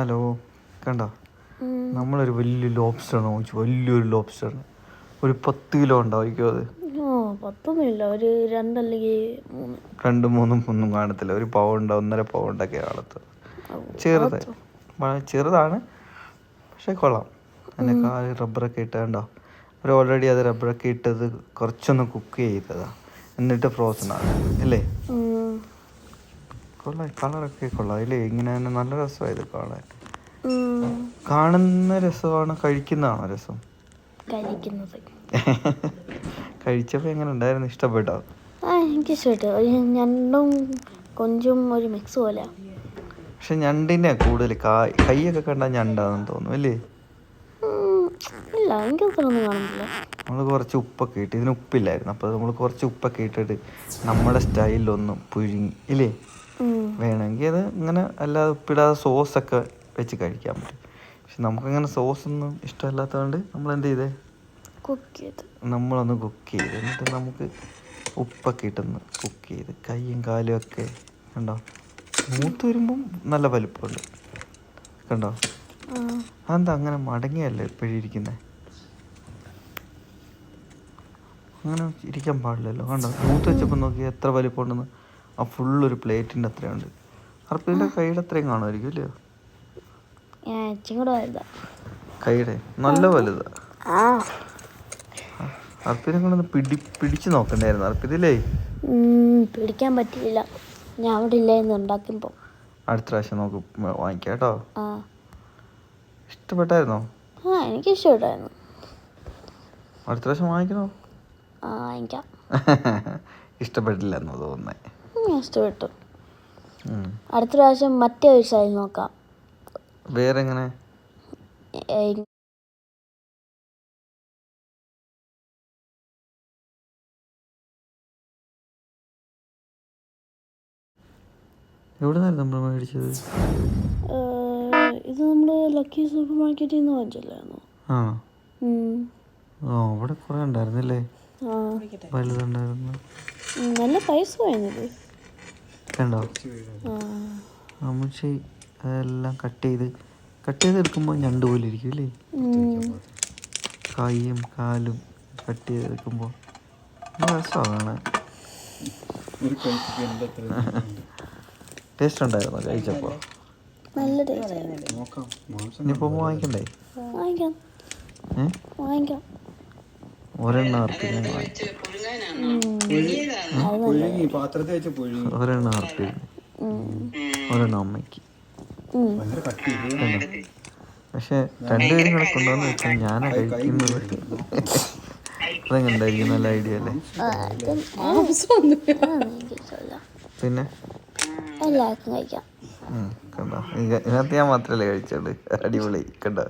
Hello കണ്ട? നമ്മളൊരു വലിയ ലോബ്സ്റ്റർ വാങ്ങിച്ചു വലിയൊരു ലോബ്സ്റ്റർ ഒരു പത്ത് കിലോ ഉണ്ടായിരിക്കും അത്. പത്തൊന്നുമില്ല ഒരു രണ്ടല്ലെങ്കിൽ മൂന്ന്. രണ്ടും മൂന്നും ഒന്നും കാണത്തില്ല. ഒരു പൗണ്ട് ഒന്നര പൗണ്ടൊക്കെ കാണത്ത് ചെറുത്. ചെറുതാണ്. പക്ഷെ കൊള്ളാം. അതിന്റെ കാൽ റബ്ബറൊക്കെ ഇട്ട കണ്ടോ? അവർ ഓൾറെഡി അത് റബ്ബറൊക്കെ ഇട്ടത് കുറച്ചൊന്ന് കുക്ക് ചെയ്തതാ. എന്നിട്ട് ഫ്രോസൺ ആണ് അല്ലേ. കൊള്ളാം കളറൊക്കെ കൊള്ളാം. അതിൽ ഇങ്ങനെ തന്നെ നല്ല രസമായത് കാണാൻ. കാണുന്ന രസമാണ് കഴിക്കുന്നതാണോ രസം? കഴിക്കുന്നത്. കഴിച്ചപ്പോൾ എങ്ങനെ ഉണ്ടായിരുന്നു? ഇഷ്ടപ്പെട്ടോ? ആ എനിക്ക് ഇഷ്ടപ്പെട്ടു ഞണ്ടും കൊഞ്ചും ഒരു മിക്സ് പോലെ. പക്ഷെ ഞണ്ടിനെ കൂടുതൽ കായ് കൈയൊക്കെ കണ്ടാൽ ഞണ്ടാണെന്ന് തോന്നുന്നു അല്ലേ? ഇല്ല എനിക്ക് അത്രയൊന്നും കാണുന്നില്ല. നമ്മൾ കുറച്ച് ഉപ്പൊക്കെ ഇട്ട് ഇതിന് ഉപ്പില്ലായിരുന്നു. അപ്പോൾ നമ്മൾ കുറച്ച് ഉപ്പൊക്കെ ഇട്ടിട്ട് നമ്മുടെ സ്റ്റൈലിലൊന്നും പുഴുങ്ങി ഇല്ലേ. വേണമെങ്കിൽ അത് ഇങ്ങനെ അല്ലാതെ ഉപ്പിടാതെ സോസൊക്കെ വെച്ച് കഴിക്കാൻ പറ്റും. പക്ഷെ നമുക്കങ്ങനെ സോസൊന്നും ഇഷ്ടമല്ലാത്തതുകൊണ്ട് നമ്മൾ എന്ത് ചെയ്തേ? കുക്ക് ചെയ്ത്. നമ്മളൊന്ന് കുക്ക് ചെയ്ത്. എന്നിട്ട് നമുക്ക് ഉപ്പൊക്കെ ഇട്ടൊന്ന് കുക്ക് ചെയ്ത്. കൈയും കാലും ഒക്കെ കണ്ടോ? മൂത്ത് വരുമ്പം നല്ല വലുപ്പമുണ്ട്. കണ്ടോ. അതെന്താ അങ്ങനെ മടങ്ങിയല്ലേ എപ്പോഴും ഇരിക്കുന്നത് അങ്ങനെ ഇരിക്കാൻ പാടില്ലല്ലോ. കണ്ടോ? മൂത്ത് വെച്ചപ്പോൾ നോക്കി എത്ര വലിപ്പമുണ്ടെന്ന്. ആ ഫുള്ളൊരു പ്ലേറ്റിന്റെ അത്രയുണ്ട്. അർപ്പിന്റെ കൈയുടെ അത്രയും കാണുമായിരിക്കും അല്ലേ? കൈയുടെ? നല്ല വലുതാ. അർപ്പിനെ കൊണ്ടൊന്ന് പിടി പിടിച്ചു നോക്കണ്ടായിരുന്നു അർപ്പിതില്ലേ പിടിക്കാൻ പറ്റില്ല ഞാൻ അവിടെ ഇല്ലായിരുന്നു ഉണ്ടാക്കുമ്പോൾ അടുത്ത പ്രാവശ്യം നോക്ക് വാങ്ങിക്കാട്ടോ വാങ്ങിക്കാം കേട്ടോ. ആ. ഇഷ്ടപ്പെട്ടായിരുന്നോ? ആ എനിക്ക് ഇഷ്ടപ്പെട്ടായിരുന്നു. അടുത്ത പ്രാവശ്യം വാങ്ങിക്കണോ? ആ വാങ്ങിക്കാം. ഇഷ്ടപ്പെട്ടില്ല എന്ന് തോന്നുന്നേ. ഉം, ഇഷ്ടപ്പെട്ടു. അടുത്ത പ്രാവശ്യം മറ്റേ ഒരു നോക്കാം. വേറെ എങ്ങനെ നമ്മൾ മേടിച്ചത്? ഇത് നമ്മൾ ലക്കി സൂപ്പർ മാർക്കറ്റിൽ നിന്ന് വാങ്ങിച്ചില്ലായിരുന്നു ആ. അവിടെ കുറേ ഉണ്ടായിരുന്നില്ലേ? വലുതുണ്ടായിരുന്നു. നല്ല പൈസ വാങ്ങിയത് കണ്ടോ അമ്മച്ചി അതെല്ലാം കട്ട് ചെയ്ത് കട്ട് ചെയ്തെടുക്കുമ്പോൾ ഞണ്ട് പോലെ ഇരിക്കും അല്ലേ. കൈയും കാലും കട്ട് ചെയ്ത് എടുക്കുമ്പോൾ രസമാണ്. ടേസ്റ്റ് ഉണ്ടായിരുന്നോ കഴിച്ചപ്പോൾ നല്ല ടേസ്റ്റ്. ഇനിയിപ്പോൾ വാങ്ങിക്കണ്ടേ? വാങ്ങിക്കാം വാങ്ങിക്കാം ഒരെണ്ണം ഒരെണ്ണം അമ്മയ്ക്ക്? പക്ഷെ രണ്ടുപേരും കൂടെ കൊണ്ടുവന്ന് വെച്ചാൽ ഞാനാ കഴിക്കുന്നത് ഉണ്ടായിരിക്കും നല്ല ഐഡിയ അല്ലേ? പിന്നെ? എല്ലാവർക്കും കഴിക്കാം. കണ്ടോ? ഇത് ഇതിനകത്ത് ഞാൻ മാത്രല്ലേ കഴിച്ചത്? അടിപൊളി കണ്ടോ?